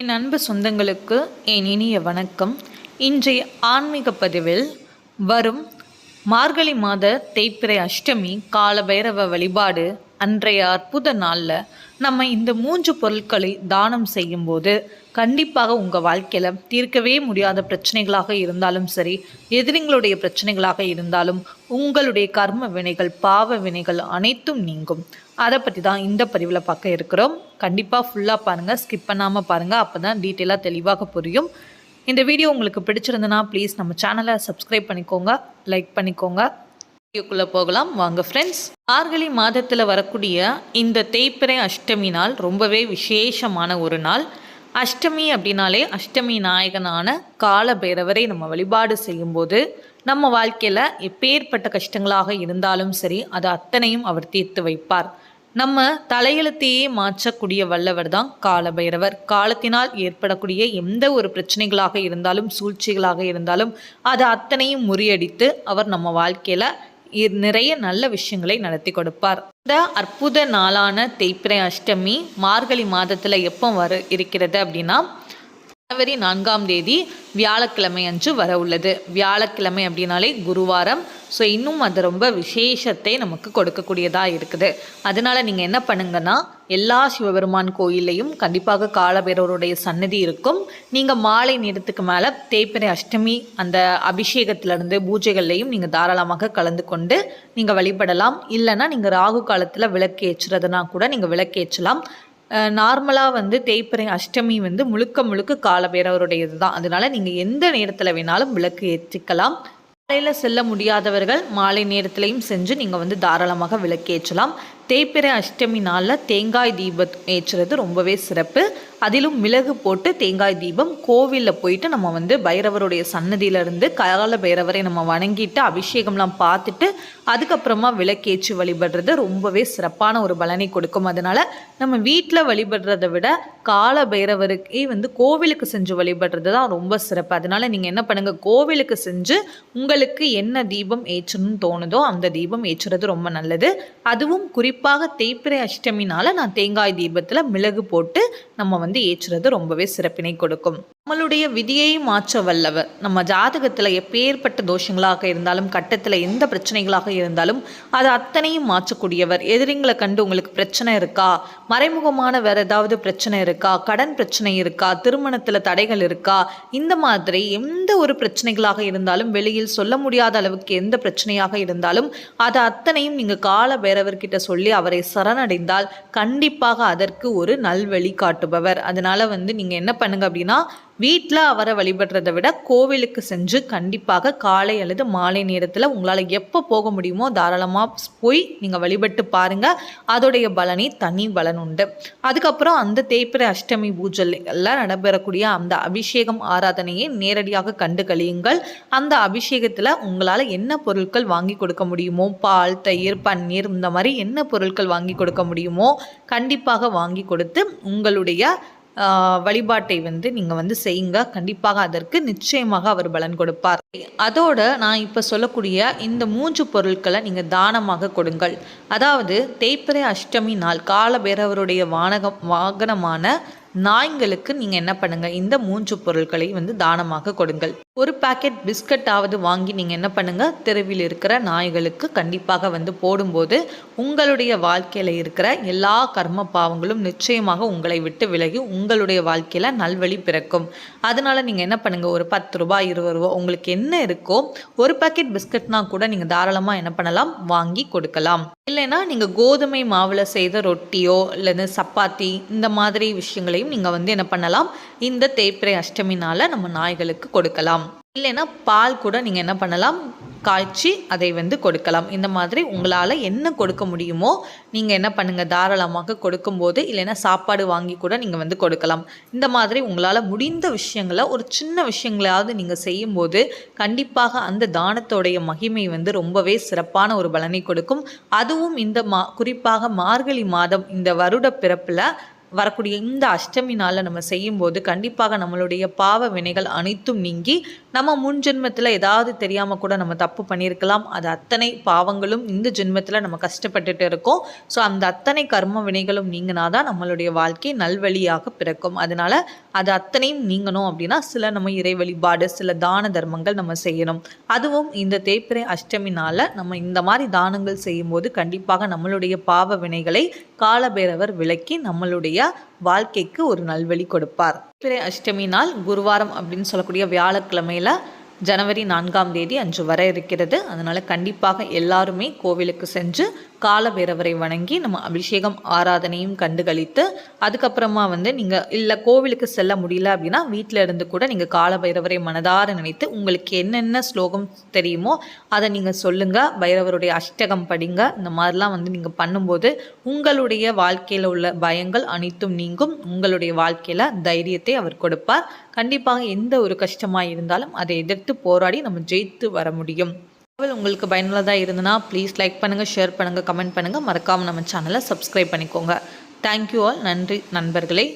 என் அன்பு சொந்தங்களுக்கு என் இனிய வணக்கம். இன்றைய ஆன்மீக பதிவில் வரும் மார்கழி மாத தேய்பிறை அஷ்டமி காலபைரவ வழிபாடு அன்றைய அற்புத நாளில் நம்ம இந்த மூன்று பொருட்களை தானம் செய்யும்போது கண்டிப்பாக உங்கள் வாழ்க்கையில் தீர்க்கவே முடியாத பிரச்சனைகளாக இருந்தாலும் சரி எதிரிங்களுடைய பிரச்சனைகளாக இருந்தாலும் உங்களுடைய கர்ம வினைகள் பாவ வினைகள் அனைத்தும் நீங்கும். அதை பற்றி தான் இந்த பதிவில் பார்க்க இருக்கிறோம். கண்டிப்பாக ஃபுல்லாக பாருங்கள் ஸ்கிப் பண்ணாமல் பாருங்கள் அப்போ தான் டீட்டெயிலாக தெளிவாக புரியும். இந்த வீடியோ உங்களுக்கு பிடிச்சிருந்தனா ப்ளீஸ் நம்ம சேனலை சப்ஸ்கிரைப் பண்ணிக்கோங்க. லைக் பண்ணிக்கோங்க. வீடியோக்குள்ளே போகலாம். வாங்க ஃப்ரெண்ட்ஸ் மார்கழி மாதத்தில் வரக்கூடிய இந்த தேய்பிறை அஷ்டமி நாள் ரொம்பவே விசேஷமான ஒரு நாள். அஷ்டமி அப்படின்னாலே அஷ்டமி நாயகனான கால பைரவரை நம்ம வழிபாடு செய்யும்போது நம்ம வாழ்க்கையில் எப்பேற்பட்ட கஷ்டங்களாக இருந்தாலும் சரி அது அத்தனையும் அவர் தீர்த்து வைப்பார். நம்ம தலையெழுத்தையே மாற்றக்கூடிய வல்லவர் தான் காலபைரவர். காலத்தினால் ஏற்படக்கூடிய எந்த ஒரு பிரச்சனைகளாக இருந்தாலும் சூழ்ச்சிகளாக இருந்தாலும் அதை அத்தனையும் முறியடித்து அவர் நம்ம வாழ்க்கையில் இ- நிறைய நல்ல விஷயங்களை நடத்தி கொடுப்பார். இந்த அற்புத நாளான தேய்பிரை அஷ்டமி மார்கழி மாதத்தில் எப்போ வர இருக்கிறது அப்படின்னா ஜனவரி நான்காம் தேதி வியாழக்கிழமை அன்று வர உள்ளது வியாழக்கிழமை அப்படின்னாலே குருவாரம். ஸோ இன்னும் அது ரொம்ப விசேஷத்தை நமக்கு கொடுக்கக்கூடியதாக இருக்குது. அதனால நீங்கள் என்ன பண்ணுங்கன்னா எல்லா சிவபெருமான் கோயில்லையும் கண்டிப்பாக காலபேரவருடைய சன்னதி இருக்கும். நீங்கள் மாலை நேரத்துக்கு மேலே தேய்பிறை அஷ்டமி அந்த அபிஷேகத்திலிருந்து பூஜைகள்லையும் நீங்கள் தாராளமாக கலந்து கொண்டு நீங்கள் வழிபடலாம். இல்லைன்னா நீங்கள் ராகு காலத்தில் விளக்கு ஏற்றுறதுனா கூட நீங்கள் விளக்கு ஏற்றலாம் நார்மலாக வந்து தேய்பிறை அஷ்டமி வந்து முழுக்க முழுக்க காலபைரவருடையது தான் அதனால நீங்கள் எந்த நேரத்தில் வேணாலும் விளக்கு ஏற்றிக்கலாம். காலையில் செல்ல முடியாதவர்கள் மாலை நேரத்திலையும் செஞ்சு நீங்கள் வந்து தாராளமாக விளக்கேற்றலாம். தேய்பிறை அஷ்டமி நாளில் தேங்காய் தீபம் ஏற்றுறது ரொம்பவே சிறப்பு. அதிலும் மிளகு போட்டு தேங்காய் தீபம் கோவிலில் போயிட்டு நம்ம வந்து பைரவருடைய சன்னதியிலிருந்து கால பைரவரை நம்ம வணங்கிட்டு அபிஷேகம்லாம் பார்த்துட்டு அதுக்கப்புறமா விளக்கேற்றி வழிபடுறது ரொம்பவே சிறப்பான ஒரு பலனை கொடுக்கும். அதனால் நம்ம வீட்டில் வழிபடுறதை விட கால பைரவருக்கே வந்து கோவிலுக்கு செஞ்சு வழிபடுறது தான் ரொம்ப சிறப்பு. அதனால் நீங்கள் என்ன பண்ணுங்கள் கோவிலுக்கு செஞ்சு உங்களுக்கு என்ன தீபம் ஏற்றணும்னு தோணுதோ அந்த தீபம் ஏற்றுறது ரொம்ப நல்லது. அதுவும் குறிப்பாக தேய்பிரை அஷ்டமினால நான் தேங்காய் தீபத்தில் மிளகு போட்டு நம்ம வந்து ஏற்றுறது ரொம்பவே சிறப்பினை கொடுக்கும். நம்மளுடைய விதியை மாற்ற வல்லவர் நம்ம ஜாதகத்தில் எப்பேற்பட்ட தோஷங்களாக இருந்தாலும் கட்டத்தில் எந்த பிரச்சனைகளாக இருந்தாலும் அது அத்தனையும் மாற்றக்கூடியவர். எதிரிங்களை கண்டு உங்களுக்கு பிரச்சனை இருக்கா? மறைமுகமான வேற ஏதாவது பிரச்சனை இருக்கா? கடன் பிரச்சனை இருக்கா? திருமணத்தில் தடைகள் இருக்கா? இந்த மாதிரி எந்த ஒரு பிரச்சனைகளாக இருந்தாலும் வெளியில் சொல்ல முடியாத அளவுக்கு எந்த பிரச்சனையாக இருந்தாலும் அது அத்தனையும் நீங்கள் கால பேரவர்கிட்ட சொல்லி அவரை சரணடைந்தால் கண்டிப்பாக அதற்கு ஒரு நல்வழி காட்டுபவர். அதனால வந்து நீங்கள் என்ன பண்ணுங்க அப்படின்னா வீட்டில் அவரை வழிபடுறதை விட கோவிலுக்கு சென்று கண்டிப்பாக காலை அல்லது மாலை நேரத்தில் உங்களால் எப்போ போக முடியுமோ தாராளமாக போய் நீங்கள் வழிபட்டு பாருங்கள் அதோடைய பலனே தனி பலன் உண்டு. அதுக்கப்புறம் அந்த தேய்பிறை அஷ்டமி பூஜையில் நடைபெறக்கூடிய அந்த அபிஷேகம் ஆராதனையை நேரடியாக கண்டு கழியுங்கள். அந்த அபிஷேகத்தில் உங்களால் என்ன பொருட்கள் வாங்கி கொடுக்க முடியுமோ பால் தயிர் பன்னீர் இந்த மாதிரி என்ன பொருட்கள் வாங்கி கொடுக்க முடியுமோ கண்டிப்பாக வாங்கி கொடுத்து உங்களுடைய வழிபாட்டை வந்து நீங்கள் வந்து செய்யுங்க. கண்டிப்பாக அதற்கு நிச்சயமாக அவர் பலன் கொடுப்பார். அதோட நான் இப்போ சொல்லக்கூடிய இந்த மூன்று பொருட்களை நீங்கள் தானமாக கொடுங்கள். அதாவது தேய்பிறை அஷ்டமி நாள் காலபேரவருடைய வானகம் வாகனமான நாய்களுக்கு நீங்கள் என்ன பண்ணுங்கள் இந்த மூன்று பொருட்களை வந்து தானமாக கொடுங்கள். ஒரு பாக்கெட் பிஸ்கட்டாவது வாங்கி நீங்கள் என்ன பண்ணுங்கள் தெருவில் இருக்கிற நாய்களுக்கு கண்டிப்பாக வந்து போடும்போது உங்களுடைய வாழ்க்கையில் இருக்கிற எல்லா கர்ம பாவங்களும் நிச்சயமாக உங்களை விட்டு விலகி உங்களுடைய வாழ்க்கையில் நல்வழி பிறக்கும். அதனால நீங்கள் என்ன பண்ணுங்கள் ஒரு பத்து ரூபாய் இருபது ரூபா உங்களுக்கு என்ன இருக்கோ ஒரு பாக்கெட் பிஸ்கட்னா கூட நீங்கள் தாராளமாக என்ன பண்ணலாம்? வாங்கி கொடுக்கலாம். இல்லைன்னா நீங்கள் கோதுமை மாவில் செய்த ரொட்டியோ இல்லைன்னா சப்பாத்தி இந்த மாதிரி விஷயங்களையும் நீங்கள் வந்து என்ன பண்ணலாம்? இந்த தேய்பிறை அஷ்டமினால நம்ம நாய்களுக்கு கொடுக்கலாம். இல்லைன்னா பால் கூட நீங்கள் என்ன பண்ணலாம்? காய்ச்சி அதை வந்து கொடுக்கலாம். இந்த மாதிரி உங்களால் என்ன கொடுக்க முடியுமோ நீங்கள் என்ன பண்ணுங்கள் தாராளமாக கொடுக்கும்போது இல்லைன்னா சாப்பாடு வாங்கி கூட நீங்கள் வந்து கொடுக்கலாம். இந்த மாதிரி உங்களால் முடிந்த விஷயங்களை ஒரு சின்ன விஷயங்களாவது நீங்கள் செய்யும்போது கண்டிப்பாக அந்த தானத்தோடைய மகிமை வந்து ரொம்பவே சிறப்பான ஒரு பலனை கொடுக்கும். அதுவும் இந்த மா குறிப்பாக மார்கழி மாதம் இந்த வருட பிறப்பில் வரக்கூடிய இந்த அஷ்டமி நாளில் நம்ம செய்யும்போது கண்டிப்பாக நம்மளுடைய பாவ வினைகள் அனைத்தும் நீங்கி நம்ம முன் ஜென்மத்தில் ஏதாவது தெரியாமல் கூட நம்ம தப்பு பண்ணியிருக்கலாம். அது அத்தனை பாவங்களும் இந்த ஜென்மத்தில் நம்ம கஷ்டப்பட்டுட்டு இருக்கோம். ஸோ அந்த அத்தனை கர்ம வினைகளும் நீங்கினா தான் நம்மளுடைய வாழ்க்கை நல்வழியாக பிறக்கும். அதனால் அது அத்தனையும் நீங்கணும் அப்படின்னா சில நம்ம இறை வழிபாடு சில தான தர்மங்கள் நம்ம செய்யணும். அதுவும் இந்த தேய்பிறை அஷ்டமி நாளில் நம்ம இந்த மாதிரி தானங்கள் செய்யும்போது கண்டிப்பாக நம்மளுடைய பாவ வினைகளை காலபேரவர் விளக்கி நம்மளுடைய வாழ்க்கைக்கு ஒரு நல்வழி கொடுப்பார். தேய்பிறை அஷ்டமி நாள் குருவாரம் அப்படின்னு சொல்லக்கூடிய வியாழக்கிழமையில ஜனவரி நான்காம் தேதி அன்று வர இருக்கிறது. அதனால் கண்டிப்பாக எல்லாருமே கோவிலுக்கு சென்று காலபைரவரை வணங்கி நம்ம அபிஷேகம் ஆராதனையும் கண்டுகளித்து அதுக்கப்புறமா வந்து நீங்கள் இல்லை கோவிலுக்கு செல்ல முடியல அப்படின்னா வீட்டில் இருந்து கூட நீங்கள் காலபைரவரை மனதார நினைத்து உங்களுக்கு என்னென்ன ஸ்லோகம் தெரியுமோ அதை நீங்கள் சொல்லுங்கள் பைரவருடைய அஷ்டகம் படிங்க. இந்த மாதிரிலாம் வந்து நீங்கள் பண்ணும்போது உங்களுடைய வாழ்க்கையில் உள்ள பயங்கள் அனைத்தும் நீங்கும். உங்களுடைய வாழ்க்கையில் தைரியத்தை அவர் கொடுப்பார். கண்டிப்பாக எந்த ஒரு கஷ்டமாக இருந்தாலும் அதை எதிர்த்து போராடி நம்ம ஜெயித்து வர முடியும். தகவல் உங்களுக்கு பயனுள்ளதாக இருந்ததுன்னா ப்ளீஸ் லைக் பண்ணுங்கள் ஷேர் பண்ணுங்கள் கமெண்ட் பண்ணுங்கள் மறக்காமல் நம்ம சேனலை சப்ஸ்கிரைப் பண்ணிக்கோங்க. தேங்க்யூ ஆல் நன்றி நண்பர்களே.